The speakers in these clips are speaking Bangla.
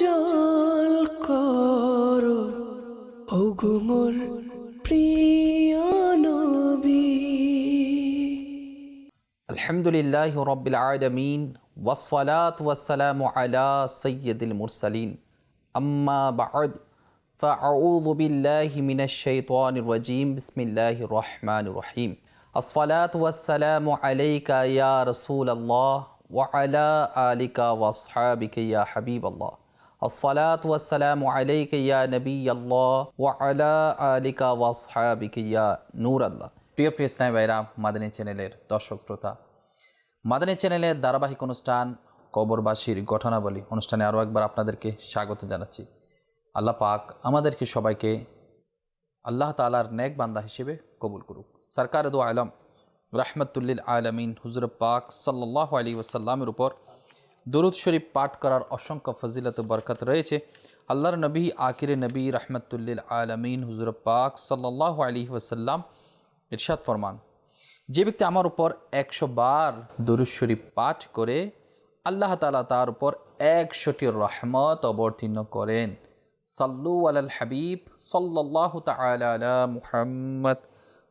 জল কর ওগুমর প্রিয় নবী الحمد لله رب العالمين والصلاة والسلام على سيد المرسلين أما بعد فأعوذ بالله من الشيطان الرجيم بسم الله الرحمن الرحيم الصلاة والسلام عليك يا رسول الله وعلى آلك وأصحابك يا حبيب الله আসফালাত ওয়াসালাম আলাইকে ইয়া নবী আল্লাহ ওয়া আলা আলিকা ওয়াসহাবিকে ইয়া নূর আল্লাহ প্রিয় প্রিয় ইসলামী ভাইরা মাদানী চ্যানেলের দর্শক শ্রোতা, মাদানী চ্যানেলের ধারাবাহিক অনুষ্ঠান, কবরবাসীর ঘটনাবলী অনুষ্ঠানে আরও একবার আপনাদেরকে স্বাগত জানাচ্ছি। আল্লাহ পাক আমাদেরকে সবাইকে আল্লাহ তালার নেক বান্দা হিসেবে কবুল করুক। সরকার দো আলম রহমতুল্লিল আলমিন, হুজুর পাক সাল্লাহ আলী ওসাল্লামের উপর দরুদ শরীফ পাঠ করার অসংখ্য ফজিলত বরকত রয়েছে। আল্লাহর নবী আকিরে নবী রহমতুল্লিল আলমিন, হুজুর পাক সাল্লাহ আলী ওসাল্লাম ইরশাদ ফরমান, যে ব্যক্তি আমার উপর একশো বার দরুদ শরীফ পাঠ করে, আল্লাহ তালা তার উপর একশোটি রহমত অবতীর্ণ করেন। সাল্লু আলাল হাবিব সাল্লাহ তালা মুহাম্মদ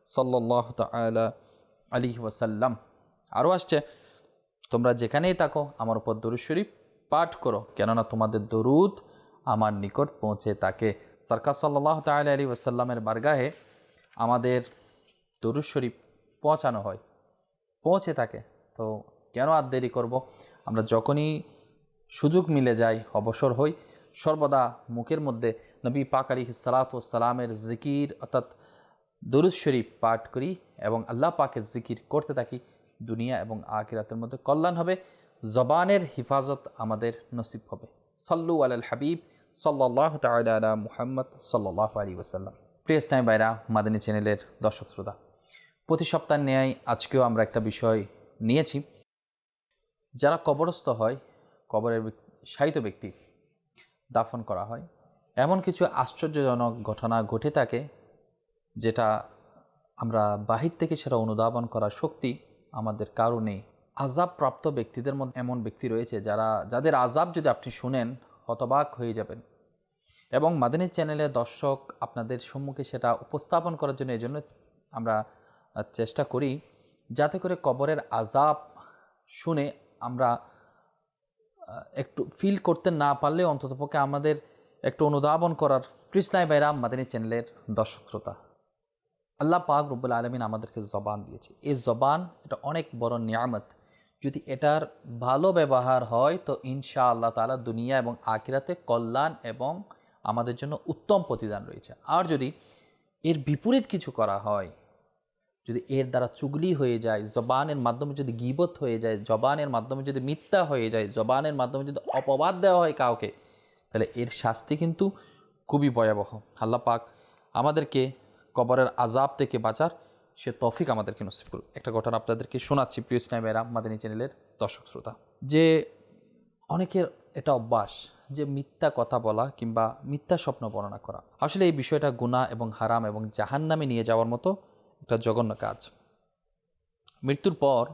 সাল্লাহ তালা আলী ওয়াসাল্লাম। আরও আসছে তোমরা যেখানেই থাকো, আমার উপর দরুদ শরীফ পাঠ করো, কেননা তোমাদের দরুদ আমার নিকট পৌঁছে থাকে। সরকার সাল্লাহ তাল আলী ওয়াসাল্লামের বারগাহে আমাদের দরুদ শরীফ পৌঁছানো হয়, পৌঁছে থাকে। তো কেন আর দেরি করব? আমরা যখনই সুযোগ মিলে যাই, অবসর হই, সর্বদা মুখের মধ্যে নবী পাক আলী সালাতামের জিকির অর্থাৎ দরুদ শরীফ পাঠ করি এবং আল্লাহ পাকের জিকির করতে থাকি। দুনিয়া এবং আখিরাতের মধ্যে কল্যাণ হবে। জবানের হিফাজত আমাদের নসিব হবে। সাল্লু আল হাবিব সাল্লাহ তালা মুহাম্মদ সাল্লাহ আলী ওসাল্লাম প্রিয় স্নাই বাইরা মাদানী চ্যানেলের দর্শক শ্রোতা, প্রতি সপ্তাহ ন্যায় আজকেও আমরা একটা বিষয় নিয়েছি। যারা কবরস্থ হয়, কবরের সাহিত্য ব্যক্তি দাফন করা হয়, এমন কিছু আশ্চর্যজনক ঘটনা ঘটে থাকে, যেটা আমরা বাহির থেকে সেটা অনুধাবন করার শক্তি আমাদের কারণে আজাব প্রাপ্ত ব্যক্তিদের মধ্যে এমন ব্যক্তি রয়েছে যারা, যাদের আজাব যদি আপনি শুনেন, হতবাক হয়ে যাবেন। এবং মাদানী চ্যানেলের দর্শক আপনাদের সম্মুখে সেটা উপস্থাপন করার জন্য এই জন্য আমরা চেষ্টা করি যাতে করে কবরের আজাব শুনে আমরা একটু ফিল করতে না পারলে অন্ততপক্ষে আমাদের একটু অনুধাবন করার কৃষ্ণায় বাইরাম মাদানী চ্যানেলের দর্শক শ্রোতা। আল্লাহ পাক রব্বুল আলমিন আমাদেরকে জবান দিয়েছে। এই জবান এটা অনেক বড় নিয়ামত। যদি এটার ভালো ব্যবহার হয় তো ইনশা আল্লাহ তালা দুনিয়া এবং আকিরাতে কল্যাণ এবং আমাদের জন্য উত্তম প্রতিদান রয়েছে। আর যদি এর বিপরীত কিছু করা হয়, যদি এর দ্বারা চুগলি হয়ে যায়, জবানের মাধ্যমে যদি গিবত হয়ে যায়, জবানের মাধ্যমে যদি মিথ্যা হয়ে যায়, জবানের মাধ্যমে যদি অপবাদ দেওয়া হয় কাউকে, তাহলে এর শাস্তি কিন্তু খুবই ভয়াবহ। আল্লাহ পাক আমাদেরকে কবরের আজাব থেকে বাঁচার সে তফিক আমাদেরকে নসিব করুক। একটা ঘটনা আপনাদেরকে শোনাচ্ছি, প্রিয় স্নাইমেরা মাদিনী চ্যানেলের দর্শক শ্রোতা। যে অনেকের এটা অভ্যাস যে মিথ্যা কথা বলা কিংবা মিথ্যা স্বপ্ন বর্ণনা করা। আসলে এই বিষয়টা গুণা এবং হারাম এবং জাহান নামে নিয়ে যাওয়ার মতো একটা জঘন্য কাজ। মৃত্যুর পর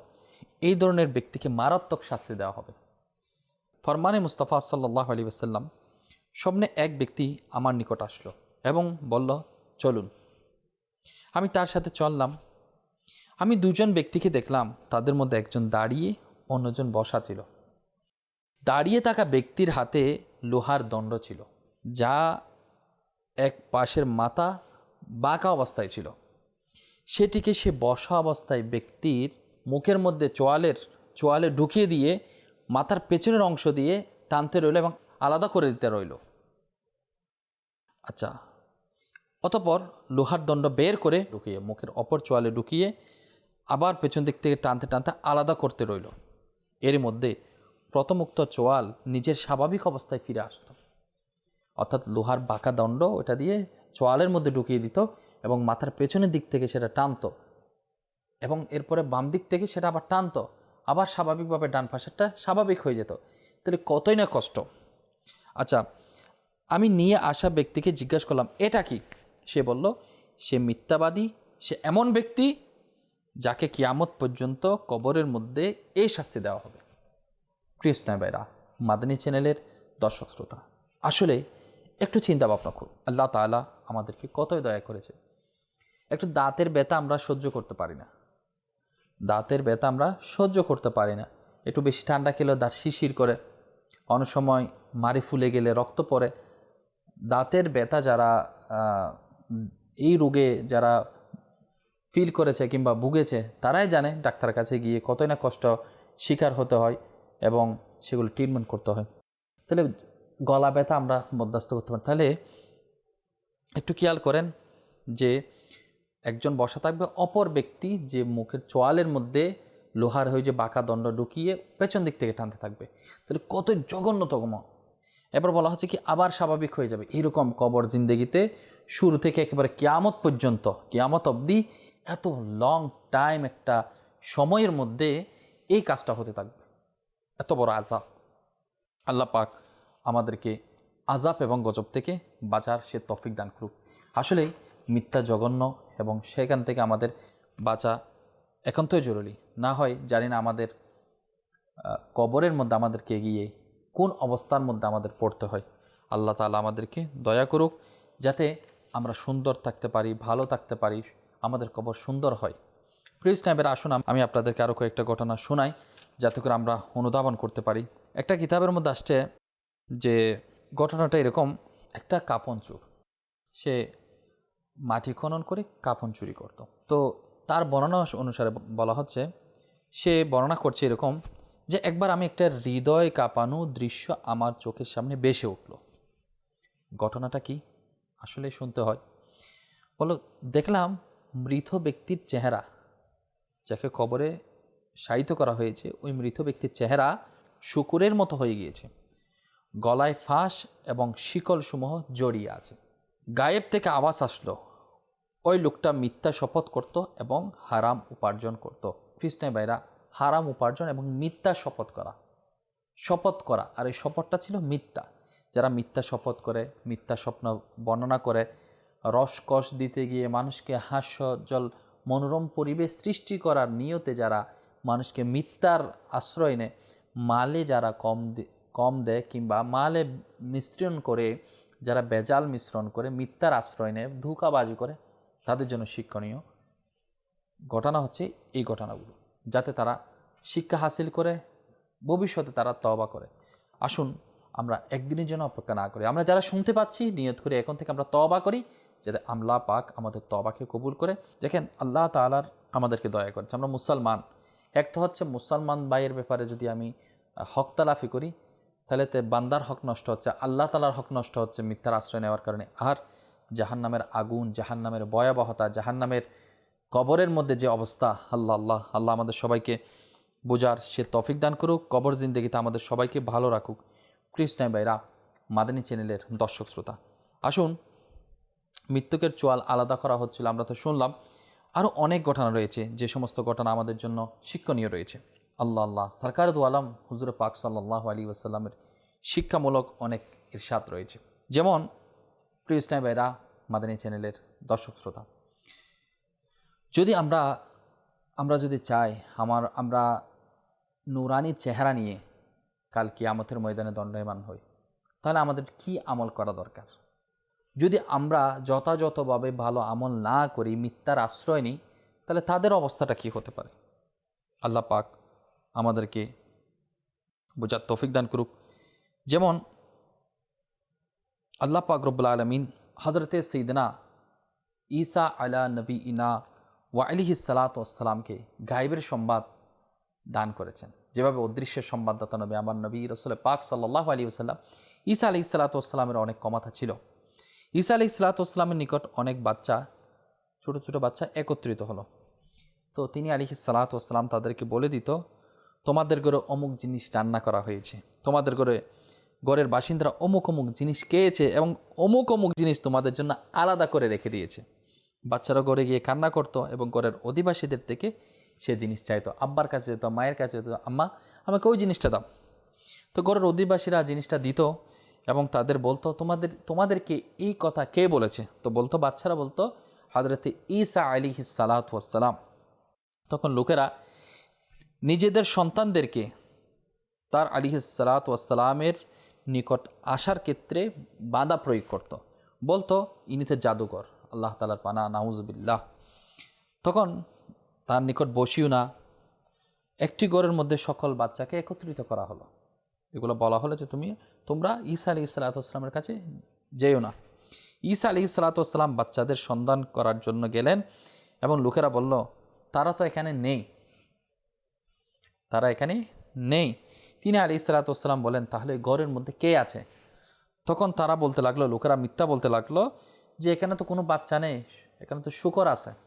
এই ধরনের ব্যক্তিকে মারাত্মক শাস্তি দেওয়া হবে। ফরমানে মুস্তাফা সাল্লাহ আলী আসাল্লাম স্বপ্নে এক ব্যক্তি আমার নিকট আসলো এবং বলল, চলুন। আমি তার সাথে চললাম। আমি দুজন ব্যক্তিকে দেখলাম, তাদের মধ্যে একজন দাঁড়িয়ে, অন্যজন বসা ছিল। দাঁড়িয়ে থাকা ব্যক্তির হাতে লোহার দণ্ড ছিল, যা এক পাশের মাথা বাঁকা অবস্থায় ছিল। সেটিকে সে বসা অবস্থায় ব্যক্তির মুখের মধ্যে চোয়ালের, চোয়ালে ঢুকিয়ে দিয়ে মাথার পেছনের অংশ দিয়ে টানতে রইল এবং আলাদা করে দিতে রইল। আচ্ছা অতপর লোহার দণ্ড বের করে ঢুকিয়ে মুখের অপর চোয়ালে ঢুকিয়ে আবার পেছন দিক থেকে টানতে টানতে আলাদা করতে রইল। এর মধ্যে প্রথমুক্ত চোয়াল নিজের স্বাভাবিক অবস্থায় ফিরে আসতো। অর্থাৎ লোহার বাঁকা দণ্ড ওটা দিয়ে চোয়ালের মধ্যে ঢুকিয়ে দিত এবং মাথার পেছনের দিক থেকে সেটা টানতো এবং এরপরে বাম দিক থেকে সেটা আবার টানতো। আবার স্বাভাবিকভাবে ডান পাশেরটা স্বাভাবিক হয়ে যেত। তাহলে কতই না কষ্ট? আচ্ছা আমি নিয়ে আসা ব্যক্তিকে জিজ্ঞাসা করলাম, এটা কি? সে বলল, সে মিথ্যাবাদী, সে এমন ব্যক্তি যাকে কিয়ামত পর্যন্ত কবরের মধ্যে এই শাস্তি দেওয়া হবে। প্রিয় স্নাইবাইরা মাদানী চ্যানেলের দর্শক শ্রোতা, আসলে একটু চিন্তা ভাবনা করুন। আল্লাহ তাআলা আমাদেরকে কতই দয়া করেছে। একটু দাঁতের ব্যথা আমরা সহ্য করতে পারি না। দাঁতের ব্যথা আমরা সহ্য করতে পারি না। একটু বেশি ঠান্ডা খেলেও দাঁত শিশির করে। অনেক সময় মারি ফুলে গেলে রক্ত পড়ে। দাঁতের ব্যথা যারা এই রোগে যারা ফিল করেছে কিংবা ভুগেছে, তারাই জানে ডাক্তারের কাছে গিয়ে কতই না কষ্ট শিকার হতে হয় এবং সেগুলো ট্রিটমেন্ট করতে হয়। তাহলে গলা ব্যথা আমরা বরদাস্ত করতে পারি। তাহলে একটু খেয়াল করেন যে একজন বসা থাকবে, অপর ব্যক্তি যে মুখের চোয়ালের মধ্যে লোহার হয়ে যে বাঁকা দণ্ড ঢুকিয়ে পেছন দিক থেকে টানতে থাকবে। তাহলে কত জঘন্যতম। এবার বলা হচ্ছে কি, আবার স্বাভাবিক হয়ে যাবে। এরকম কবর জিন্দগিতে শুরু থেকে একেবারে কেয়ামত পর্যন্ত, কেয়ামত অবধি এত লং টাইম একটা সময়ের মধ্যে এই কাজটা হতে থাকবে। এত বড় আজাব আল্লাহ পাক আমাদেরকে আজাব এবং গজব থেকে বাঁচার সে তফিক দান করুক। আসলেই মিথ্যা জঘন্য এবং সেখান থেকে আমাদের বাঁচা একান্তই জরুরি। না হয় জানি না আমাদের কবরের মধ্যে আমাদেরকে গিয়ে কোন অবস্থার মধ্যে আমাদের পড়তে হয়। আল্লাহ তাআলা আমাদেরকে দয়া করুক যাতে আমরা সুন্দর থাকতে পারি, ভালো থাকতে পারি, আমাদের কবর সুন্দর হয়। প্রিয় স্নাইবের আসুন, আমি আপনাদেরকে আরও কয়েকটা ঘটনা শোনাই, যাতে করে আমরা অনুধাবন করতে পারি। একটা কিতাবের মধ্যে আসছে যে ঘটনাটা এরকম, একটা কাপন চুর, সে মাটি খনন করে কাপন চুরি করত। তো তার বর্ণনা অনুসারে বলা হচ্ছে, সে বর্ণনা করছে এরকম যে একবার আমি একটা হৃদয় কাঁপানো দৃশ্য আমার চোখের সামনে বেসে উঠল। ঘটনাটা কি? আসলে শুনতে হয়। বলো, দেখলাম মৃত ব্যক্তির চেহারা, যাকে কবরে শায়িত করা হয়েছে, ওই মৃত ব্যক্তির চেহারা শুকুরের মতো হয়ে গিয়েছে। গলায় ফাঁস এবং শিকলসমূহ জড়িয়ে আছে। গায়েব থেকে আওয়াজ আসলো, ওই লোকটা মিথ্যা শপথ করত এবং হারাম উপার্জন করত। কৃষ্ণে বাইরা হারাম উপার্জন এবং মিথ্যা শপথ করা। শপথ করা, আর এই শপথটা ছিল মিথ্যা। যারা মিথ্যা শপথ করে, মিথ্যা স্বপ্ন বর্ণনা করে রসকস দিতে গিয়ে মানুষকে হাস্যজ্জ্বল মনোরম পরিবেশ সৃষ্টি করার নিয়তে যারা মানুষকে মিথ্যার আশ্রয় নেয় মালে যারা কম কম দেয় কিংবা মালে মিশ্রণ করে, যারা বেজাল মিশ্রণ করে, মিথ্যার আশ্রয় নেয় ধোঁকাবাজি করে, তাদের জন্য শিক্ষণীয়। ঘটনা হচ্ছে এই ঘটনাগুলো, যাতে তারা শিক্ষা হাসিল করে, ভবিষ্যতে তারা তবা করে। আসুন আমরা একদিনের জন্য অপেক্ষা না করি। আমরা যারা শুনতে পাচ্ছি, নিয়ত করে, এখন থেকে আমরা তবা করি, যাতে আমলা পাক আমাদের তবাকে কবুল করে। দেখেন, আল্লাহ তালার আমাদেরকে দয়া করেছে। আমরা মুসলমান। এক তো হচ্ছে মুসলমান ভাইয়ের ব্যাপারে যদি আমি হক তালাফি করি, তাহলে তে বান্দার হক নষ্ট হচ্ছে, আল্লাহ তালার হক নষ্ট হচ্ছে মিথ্যার আশ্রয় নেওয়ার কারণে। আর জাহান্নামের আগুন, জাহান্নামের ভয়াবহতা, জাহান্নামের কবরের মধ্যে যে অবস্থা, আল্লাহ আল্লাহ আল্লাহ আমাদের সবাইকে বোঝার সে তফিক দান করুক। কবর জিন্দগিতে আমাদের সবাইকে ভালো রাখুক। কৃষ্ণায় বাইরা মাদানী চ্যানেলের দর্শক শ্রোতা। আসুন মৃত্যুকের চোয়াল আলাদা করা হচ্ছিল, আমরা তো শুনলাম। আরও অনেক ঘটনা রয়েছে, যে সমস্ত ঘটনা আমাদের জন্য শিক্ষণীয় রয়েছে। আল্লাহ আল্লাহ, সরকার দু আলম, হুজুর পাক সাল্লাহ আলী ওসাল্লামের শিক্ষামূলক অনেক ইরশাদ রয়েছে। যেমন প্রিয় ইসলাম ভাইরা, মাদানী চ্যানেলের দর্শক শ্রোতা। যদি আমরা আমরা যদি চাই, আমার, আমরা নুরানি চেহারা নিয়ে কাল কিয়ামতের ময়দানে দণ্ডায়মান হই। তাহলে আমাদের কি আমল করা দরকার? যদি আমরা যথাযথভাবে ভালো আমল না করি, মিথ্যার আশ্রয় নিই, তাহলে তাদের অবস্থাটা কি হতে পারে? আল্লাহ পাক আমাদেরকে বোঝার তৌফিক দান করুক। যেমন আল্লাহ পাক রব্বুল আলমিন হজরতে সঈদনা ঈসা আলা নবী ইনা ওয়া আলিহি সালাতামকে গাইবের সংবাদ দান করেছেন। যেভাবে অদৃশ্যের সংবাদদাতা নবী, আমার নবী রসুল পাক সাল্লাহ আলী ওসাল্লাম ঈসা আলি সালাতামের অনেক কমাথা ছিল। ঈসা আলি সালাতামের নিকট অনেক বাচ্চা, ছোট ছোট বাচ্চা একত্রিত হলো। তো তিনি আলি সালাতাম তাদেরকে বলে দিত, তোমাদের ঘরে অমুক জিনিস রান্না করা হয়েছে। তোমাদের ঘরে, ঘরের বাসিন্দারা অমুক অমুক জিনিস খেয়েছে এবং অমুক অমুক জিনিস তোমাদের জন্য আলাদা করে রেখে দিয়েছে। বাচ্চারা ঘরে গিয়ে কান্না করতো এবং ঘরের অধিবাসীদের থেকে সে জিনিস চাইতো, আব্বার কাছে যেত, মায়ের কাছে যেত, আম্মা, আমাকে ওই জিনিসটা দাও। তো ঘরের অধিবাসীরা জিনিসটা দিত এবং তাদের বলতো, তোমাদের, তোমাদেরকে এই কথা কে বলেছে? তো বলতো, বাচ্চারা বলতো হজরতে ঈসা আলী সালাতাম তখন লোকেরা নিজেদের সন্তানদেরকে তার আলী সালাতামের নিকট আসার ক্ষেত্রে বাধা প্রয়োগ করত। বলতো ইনিতে জাদুকর, আল্লাহ তালার পানা, নাউজবিল্লাহ। তখন তার নিকট বসিও না। একটি ঘরের মধ্যে সকল বাচ্চাকে একত্রিত করা হলো। এগুলো বলা হলো যে তুমি, তোমরা ঈসা আলী সালাতামের কাছে যেও না। ঈসা আলী সালাতাম বাচ্চাদের সন্ধান করার জন্য গেলেন এবং লোকেরা বলল, তারা তো এখানে নেই। তারা এখানে নেই। তিনি আলী সালাতাম বলেন, তাহলে ঘরের মধ্যে কে আছে? তখন তারা বলতে লাগল, লোকেরা মিথ্যা বলতে লাগল যে, এখানে তো কোনো বাচ্চা নেই, এখানে তো শুকর আছে।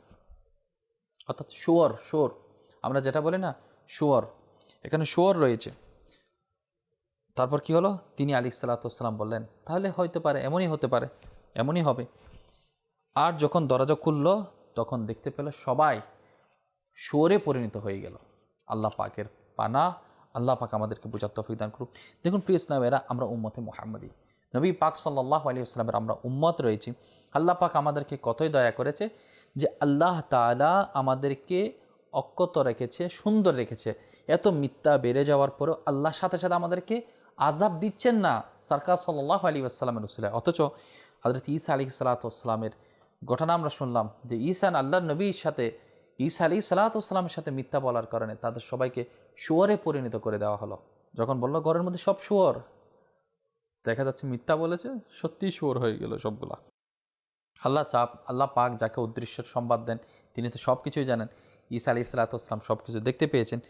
অর্থাৎ শুয়োর শুয়োর। আমরা যেটা বলি না, শুয়োর। এখানে শুয়োর রয়েছে। তারপর কি হলো? তিনি আলী সাল্লাতাম বললেন, তাহলে হইতে পারে, এমনই হতে পারে, এমনই হবে। আর যখন দরজা খুলল, তখন দেখতে পেল সবাই শুয়োরে পরিণত হয়ে গেল। আল্লাহ পাকের পানা, আল্লাহ পাক আমাদেরকে বোঝার তফিক দান করুক। দেখুন প্রিয় ইসলামেরা আমরা উম্মতে মোহাম্মদী। নবী পাক সাল্লাহ আলী আসলামের আমরা উম্মত রয়েছি। আল্লাহ পাক আমাদেরকে কতই দয়া করেছে যে আল্লাহ তালা আমাদেরকে অক্ষত রেখেছে, সুন্দর রেখেছে। এত মিথ্যা বেড়ে যাওয়ার পরেও আল্লাহ সাথে সাথে আমাদেরকে আজাব দিচ্ছেন না সরকার সাল্লাহ আলী আসসালামের রসুলে। অথচ হজরত ঈসা আলী সালাতামের ঘটনা আমরা শুনলাম যে ঈসান আল্লাহ নবীর সাথে, ঈসা আলী সালাতামের সাথে মিথ্যা বলার কারণে তাদের সবাইকে শুয়ারে পরিণত করে দেওয়া হলো। যখন বলল, ঘরের মধ্যে সব শুয়োর? দেখা যাচ্ছে মিথ্যা বলেছে সত্যি শুয়োর হয়ে গেল সবগুলা। আল্লাহ চাপ, আল্লাহ পাক যাকে উদ্দৃশ্যের সংবাদ দেন, তিনি তো সব কিছুই জানেন। ঈসা আলি ইসলাতাম সব কিছু দেখতে পেয়েছেন।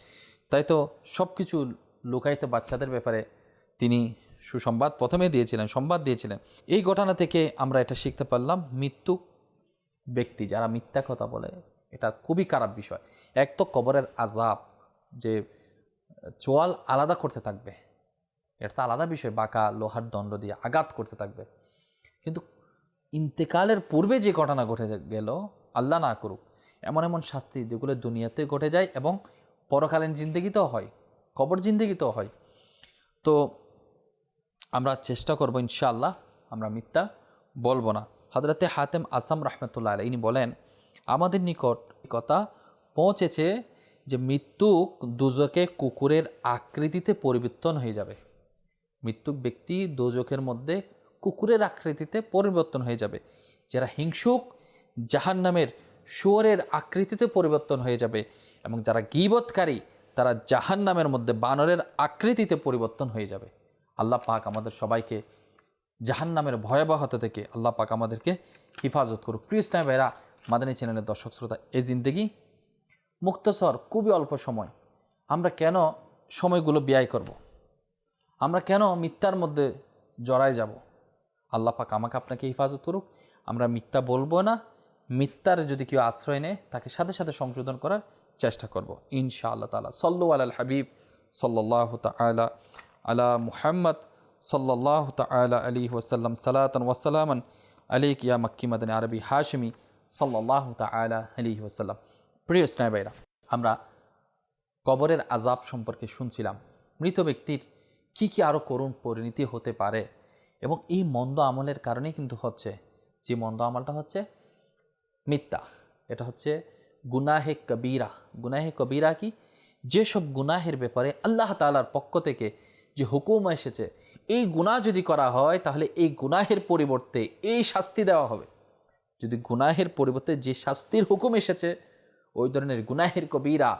তাই তো সব কিছু লুকাইতে বাচ্চাদের ব্যাপারে তিনি সুসংবাদ প্রথমে দিয়েছিলেন, সংবাদ দিয়েছিলেন। এই ঘটনা থেকে আমরা এটা শিখতে পারলাম, মৃত্যু ব্যক্তি যারা মিথ্যা কথা বলে, এটা খুবই খারাপ বিষয়। এক তো কবরের আজাব যে চোয়াল আলাদা করতে থাকবে এটা তো আলাদা বিষয়, বাঁকা, লোহার দণ্ড দিয়ে আঘাত করতে থাকবে। কিন্তু ইন্তেকালের পূর্বে যে ঘটনা ঘটে গেল, আল্লাহ না করুক, এমন এমন শাস্তি যেগুলো দুনিয়াতে ঘটে যায় এবং পরকালীন জিন্দগিতেও হয়, কবর জিন্দগিতেও হয়। তো আমরা চেষ্টা করব ইনশাআল্লাহ, আমরা মিথ্যা বলব না। হজরতে হাতেম আসাম রহমতুল্লাহ ইনি বলেন, আমাদের নিকট কথা পৌঁছেছে যে মৃত্যুক দুজকে কুকুরের আকৃতিতে পরিবর্তন হয়ে যাবে। মৃত্যুক ব্যক্তি দোজকের মধ্যে কুকুরের আকৃতিতে পরিবর্তন হয়ে যাবে। যারা হিংসুক জাহান নামের শুয়োরের আকৃতিতে পরিবর্তন হয়ে যাবে এবং যারা গিবৎকারী, তারা জাহান নামের মধ্যে বানরের আকৃতিতে পরিবর্তন হয়ে যাবে। আল্লাহ পাক আমাদের সবাইকে জাহান নামের ভয়াবহতা থেকে আল্লাহ পাক আমাদেরকে হিফাজত করুক। প্রিয় ইসলাম ভাইরা মাদানী চ্যানেলের দর্শক শ্রোতা, এই জিন্দগি মুক্তসর খুবই অল্প সময়। আমরা কেন সময়গুলো ব্যয় করব। আমরা কেন মিথ্যার মধ্যে জড়ায় যাব? আল্লাহ পাক আমাকে আপনাকে হেফাজত করুক। আমরা মিথ্যা বলব না। মিথ্যার যদি কেউ আশ্রয় নেয়, তাকে সাথে সাথে সংশোধন করার চেষ্টা করব। ইনশা আল্লাহ তালা সল্লু আল হাবিব সাল্লাহ তালা আলা মুহাম্মদ সাল্লাহ তালা আলী ওসাল্লাম সালাতন ওয়াসালামান আলিক ইয়া মক্কি মাদানী আরবি হাশমি সাল্লাহ তালা আলী ওসাল্লাম প্রিয় স্নাইবাইরা আমরা কবরের আজাব সম্পর্কে শুনছিলাম। মৃত ব্যক্তির কি কি আরও করুণ পরিণতি হতে পারে? এবং এই মন্দ আমলের কারণেই কিন্তু হচ্ছে, যে মন্দ আমলটা হচ্ছে মিথ্যা। এটা হচ্ছে গুনাহে কবিরা। গুনাহে কবিরা কি? যেসব গুনাহের ব্যাপারে আল্লাহ তালার পক্ষ থেকে যে হুকুম এসেছে, এই গুনাহ যদি করা হয়, তাহলে এই গুনাহের পরিবর্তে এই শাস্তি দেওয়া হবে। যদি গুনাহের পরিবর্তে যে শাস্তির হুকুম এসেছে, ওই ধরনের গুনাহের কবিরা,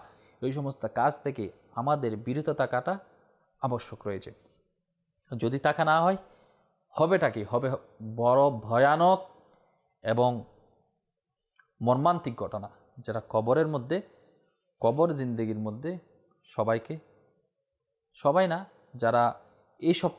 ওই সমস্ত কাজ থেকে আমাদের বিরত থাকাটা আবশ্যক রয়েছে। যদি টাকা না হয় হবেটা কি? হবে বড় ভয়ানক এবং মর্মান্তিক ঘটনা, যেটা কবরের মধ্যে, কবর জিন্দগির মধ্যে সবাইকে, সবাই না, যারা এইসব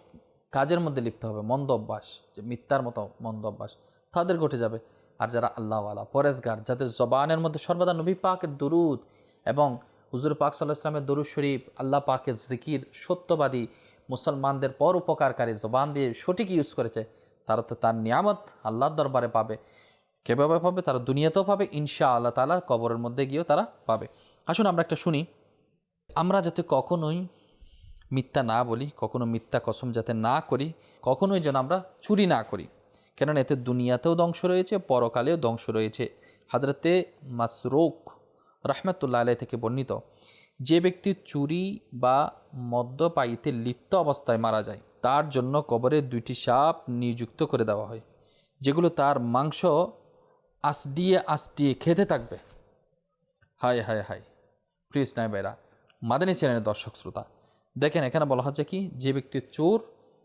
কাজের মধ্যে লিপ্ত হবে, মন্দ অভ্যাস, যে মিথ্যার মতো মন্দ অভ্যাস, তাদের ঘটে যাবে। আর যারা আল্লাহওয়ালা, পরেজগার, যাদের জবানের মধ্যে সর্বদা নবী পাকের দরুদ এবং হুজুর পাক সাল্লাহ ইসলামের দরুদ শরীফ, আল্লাহ পাকের জিকির সত্যবাদী মুসলমানদের পর উপকারকারী জবান দিয়ে সঠিক ইউজ করেছে, তারা তো তার নিয়ামত আল্লাহর দরবারে পাবে। কীভাবে পাবে? তারা দুনিয়াতেও পাবে ইনশা আল্লাহ তালা কবরের মধ্যে গিয়েও তারা পাবে। আসুন আমরা একটা শুনি। আমরা যাতে কখনোই মিথ্যা না বলি, কখনো মিথ্যা কসম যাতে না করি, কখনোই যেন আমরা চুরি না করি। কেননা এতে দুনিয়াতেও ধ্বংস রয়েছে, পরকালেও ধ্বংস রয়েছে। হাজরতে মাসরুক রহমতুল্লাহ আলাই থেকে বর্ণিত। যে ব্যক্তি চুরি বা মদ্যপায়ীতে লিপ্ত অবস্থায় মারা যায়, তার জন্য কবরে দুইটি সাপ নিযুক্ত করে দেওয়া হয়, যেগুলো তার মাংস আসডিয়ে আসডিয়ে খেতে থাকবে। হায় হায় হায়। প্রিয় স্নাইবেরা মাদানী চ্যানেলের দর্শক শ্রোতা, দেখেন এখানে বলা হচ্ছে কি, যে ব্যক্তি চোর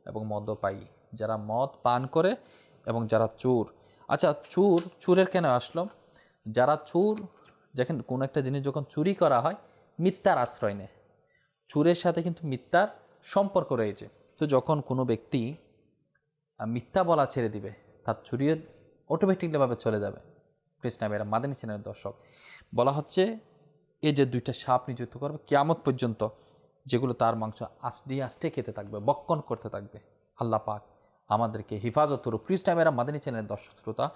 এবং মদ্যপায়ী, যারা মদ পান করে এবং যারা চোর। আচ্ছা চোর, চোরের কেন আসলো? যারা চোর, দেখেন, কোনো একটা জিনিস যখন চুরি করা হয় মিথ্যার আশ্রয় নেয়। চোরের সাথে কিন্তু মিথ্যার সম্পর্ক রয়েছে। তো যখন কোনো ব্যক্তি মিথ্যা বলা ছেড়ে দিবে, তার চুরিয়ে অটোমেটিকলিভাবে চলে যাবে। কৃষ্ণা বেরা মাদানী সেনের দর্শক। বলা হচ্ছে এই যে দুইটা সাপ নিযুক্ত করবে, কিয়ামত পর্যন্ত যেগুলো তার মাংস আস্তে আস্তে খেতে থাকবে, বক্ষণ করতে থাকবে, আল্লাহ পাক আমাদেরকে হেফাজত করুক। কৃষ্ণা বেরা মাদানী চ্যানেলের দর্শক, শ্রোতা,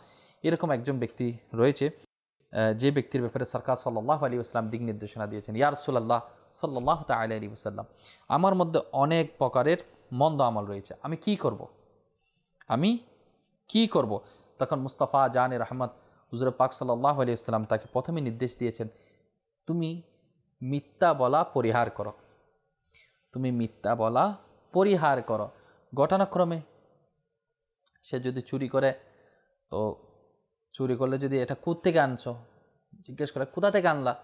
এরকম একজন ব্যক্তি রয়েছে যে ব্যক্তির ব্যাপারে সরকার সাল্লাহ আলী আসলাম দিক নির্দেশনা দিয়েছেন ইয়ার সুল্লাহ তাল আলী ওসাল্লাম আমার মধ্যে অনেক প্রকারের মন্দ আমল রয়েছে, আমি কি করব। আমি কি করব। তখন মুস্তাফা জান রহমত হুজুর পাক সাল্লাহ আলী আসসালাম তাকে প্রথমে নির্দেশ দিয়েছেন, তুমি মিথ্যা বলা পরিহার করো তুমি মিথ্যা বলা পরিহার করো ঘটনাক্রমে সে যদি চুরি করে, তো চুরি করলে যদি এটা থেকে আনছো? জিজ্ঞেস করে, কোথা থেকে আনলা?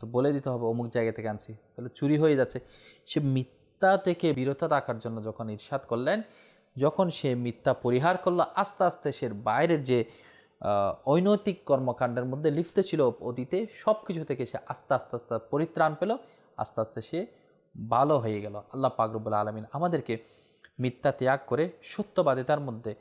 তো বলে দিতে হবে, অমুক জায়গা থেকে আনছি। তাহলে চুরি হয়ে যাচ্ছে। সে মিথ্যা থেকে বিরত রাখার জন্য যখন ইরশাদ করলেন, যখন সে মিথ্যা পরিহার করল, আস্তে আস্তে সে বাইরের যে অনৈতিক কর্মকাণ্ডের মধ্যে লিপ্ত ছিল অতীতে সব কিছু থেকে সে আস্তে আস্তে আস্তে পরিত্রাণ পেল, আস্তে আস্তে সে ভালো হয়ে গেল। আল্লাহ পাকরবুল্লা আলমিন আমাদেরকে মিথ্যা ত্যাগ করে সত্যবাদিতার মধ্যে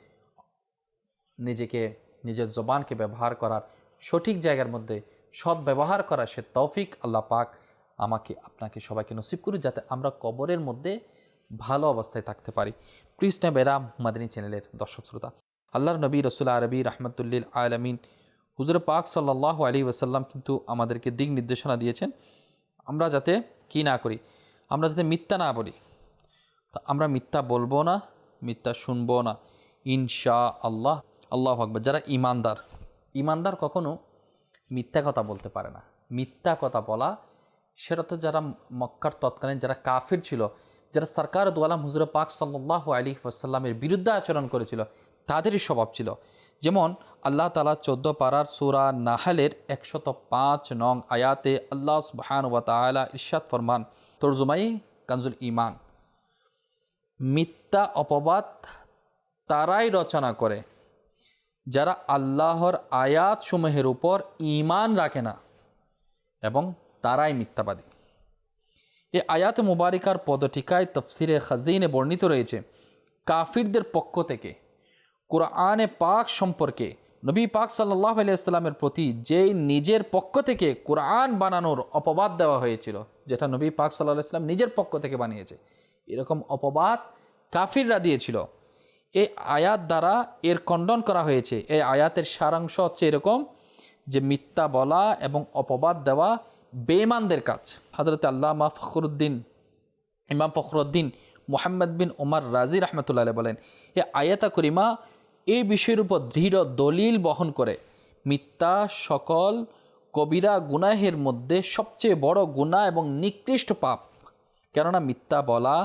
নিজেকে নিজের জবানকে ব্যবহার করার সঠিক জায়গার মধ্যে সৎ ব্যবহার করার সে তৌফিক আল্লাহ পাক আমাকে, আপনাকে সবাইকে নসিব করুন যাতে আমরা কবরের মধ্যে ভালো অবস্থায় থাকতে পারি। প্রিসনা বেরাম মাদিনী চ্যানেলের দর্শক শ্রোতা। আল্লাহর নবী, রসুল আরবি রহমতুল্লিল আলমিন, হুজুর পাক সাল্লাহ আলী ওসাল্লাম কিন্তু আমাদেরকে দিক নির্দেশনা দিয়েছেন, আমরা যাতে কি না করি, আমরা যাতে মিথ্যা না বলি। তা আমরা মিথ্যা বলব না, মিথ্যা শুনব না। ইনশা আল্লাহ আল্লাহ আকবর, যারা ইমানদার। ইমানদার কখনো মিথ্যা কথা বলতে পারে না। মিথ্যা কথা বলা, সেটা তো যারা মক্কার তৎকালীন, যারা কাফির ছিল, যারা সরকার দোয়ালাম হুজুর পাক সাল্লাহ আলী ওসাল্লামের বিরুদ্ধে আচরণ করেছিল, তাদেরই স্বভাব ছিল। যেমন আল্লাহ তালা চোদ্দ পাড়ার সুরা নাহালের একশত পাঁচ নং আয়াতে আল্লাহ সুবহান ওয়া তাআলা ইরশাদ ফরমান, তরজুমাই কানজুল ইমান মিথ্যা অপবাদ তারাই রচনা করে। যারা আল্লাহর আয়াত সমূহের উপর ঈমান রাখে না এবং তারাই মিথ্যাবাদী। এ আয়াত মুবারিকার পদটিকায় তফসিরে খাজিনে বর্ণিত রয়েছে, কাফিরদের পক্ষ থেকে কোরআনে পাক সম্পর্কে নবী পাক সাল্লাহ আলিয়াল্লামের প্রতি যেই নিজের পক্ষ থেকে কোরআন বানানোর অপবাদ দেওয়া হয়েছিল, যেটা নবী পাক সাল্লাহ ইসলাম নিজের পক্ষ থেকে বানিয়েছে, এরকম অপবাদ কাফিররা দিয়েছিল। এই আয়াত দ্বারা এর খণ্ডন করা হয়েছে। এই আয়াতের সারাংশ হচ্ছে এরকম যে মিথ্যা বলা এবং অপবাদ দেওয়া বেমানদের কাজ। হজরত আল্লামা ফখরুদ্দিন, ইমাম ফখরুদ্দিন মোহাম্মদ বিন ওমর রাজি রহমতুল্লাহ বলেন, এ আয়াতা করিমা এই বিষয়ের উপর দৃঢ় দলিল বহন করে। মিথ্যা সকল কবিরা গুনাহের মধ্যে সবচেয়ে বড় গুনাহ এবং নিকৃষ্ট পাপ। কেননা মিথ্যা বলা,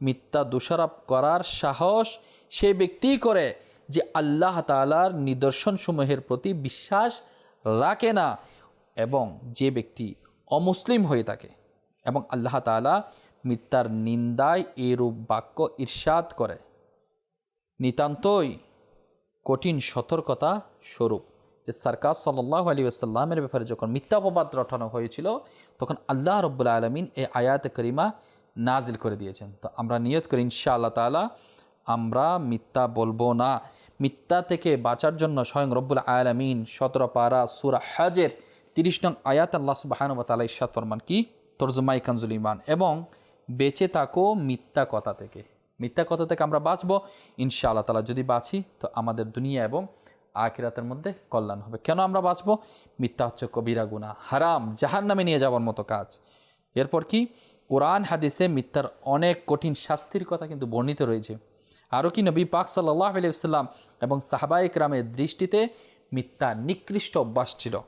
মিথ্যা দোষারোপ করার সাহস সে ব্যক্তিই করে যে আল্লাহ তালার নিদর্শনসমূহের প্রতি বিশ্বাস রাখে না এবং যে ব্যক্তি অমুসলিম হয়ে থাকে এবং আল্লাহ তালা মিথ্যার নিন্দায় এরূপ বাক্য ঈর্ষাদ করে। নিতান্তই কঠিন সতর্কতা স্বরূপ যে সরকার সাল্লাহ আলী আসাল্লামের ব্যাপারে যখন মিথ্যাপবাদ রটানো হয়েছিল, তখন আল্লাহ রব্বুল আলমিন এই আয়াত করিমা নাজিল করে দিয়েছেন। তো আমরা নিয়ত করি ইনশা আল্লাহ তালা আমরা মিথ্যা বলব না। মিথ্যা থেকে বাঁচার জন্য স্বয়ং রব্বুল আলমিন সতেরো পারা সুরা হাজের তিরিশ নং আয়াত আল্লাহ সুবাহান তালা ইসাদ ফরমান কি? তর্জমাই কানজুল ইমান এবং বেঁচে থাকো মিথ্যা কথা থেকে। মিথ্যা কথা থেকে আমরা বাঁচবো ইনশা আল্লাহ তালা যদি বাঁচি, তো আমাদের দুনিয়া এবং আখিরাতের মধ্যে কল্যাণ হবে। কেন আমরা বাঁচবো? মিথ্যা হচ্ছে কবিরা গুণা হারাম জাহান নামে নিয়ে যাওয়ার মতো কাজ। এরপর কি? কোরআন হাদিসে মিথ্যার অনেক কঠিন শাস্তির কথা কিন্তু বর্ণিত রয়েছে। আরও কি নবী পাক সাল্লাহ আলিয়াল্লাম এবং সাহাবাইক রামের দৃষ্টিতে মিথ্যা নিকৃষ্ট অভ্যাস ছিল।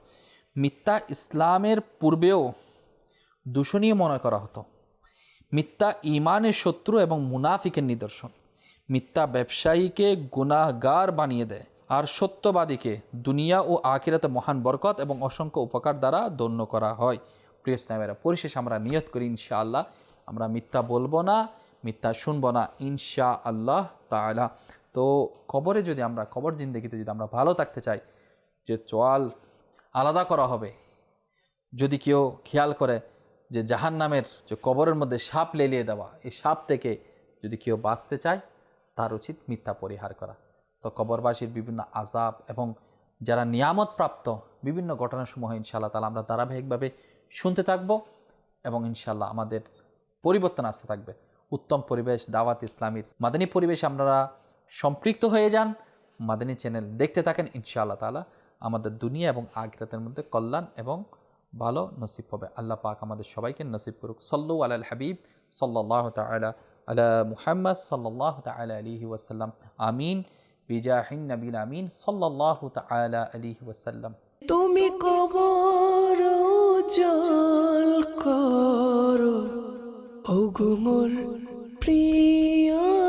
মিথ্যা ইসলামের পূর্বেও দূষণীয় মনে করা হতো। মিথ্যা ইমানের শত্রু এবং মুনাফিকের নিদর্শন। মিথ্যা ব্যবসায়ীকে গুনাহগার বানিয়ে দেয় আর সত্যবাদীকে দুনিয়া ও আখিরাতে মহান বরকত এবং অসংখ্য উপকার দ্বারা দন্য করা হয়। প্রিয় ইসলামেরা, পরিশেষে আমরা নিয়ত করি ইনশাআল্লাহ, আমরা মিথ্যা বলব না মিথ্যা শুনব না ইনশা আল্লাহ তাআলা। তো কবরে যদি আমরা, কবর জিন্দগিতে যদি আমরা ভালো থাকতে চাই, যে চোয়াল আলাদা করা হবে, যদি কেউ খেয়াল করে যে জাহান নামের যে কবরের মধ্যে সাপ লেলিয়ে দেওয়া, এই সাপ থেকে যদি কেউ বাঁচতে চায়, তার উচিত মিথ্যা পরিহার করা। তো কবরবাসীর বিভিন্ন আজাব এবং যারা নিয়ামত প্রাপ্ত বিভিন্ন ঘটনাসমূহ ইনশাআল্লাহ তালা আমরা ধারাবাহিকভাবে শুনতে থাকব এবং ইনশাআল্লাহ আমাদের পরিবর্তন আসতে থাকবে। উত্তম পরিবেশ দাওয়াত ইসলামীর মাদানী পরিবেশে আপনারা সম্পৃক্ত হয়ে যান। মাদানী চ্যানেল দেখতে থাকেন ইনশাআল্লাহ তালা আমাদের দুনিয়া এবং আগ্রাতের মধ্যে কল্যাণ এবং ভালো নসিব হবে। আল্লাহ পাক আমাদের সবাইকে নসিব করুক। সল্লু আল হাবিব সল্লাহ তালা আলা মুহাম্মদ সাল্লাহ তালা আলিহি ওয়াসাল্লাম। আমিন। বিজাহিন নবীন আমিন। সল্লাহ তালা আলিহি ওয়াসাল্লাম। তুমি ওগো মোর প্রিয়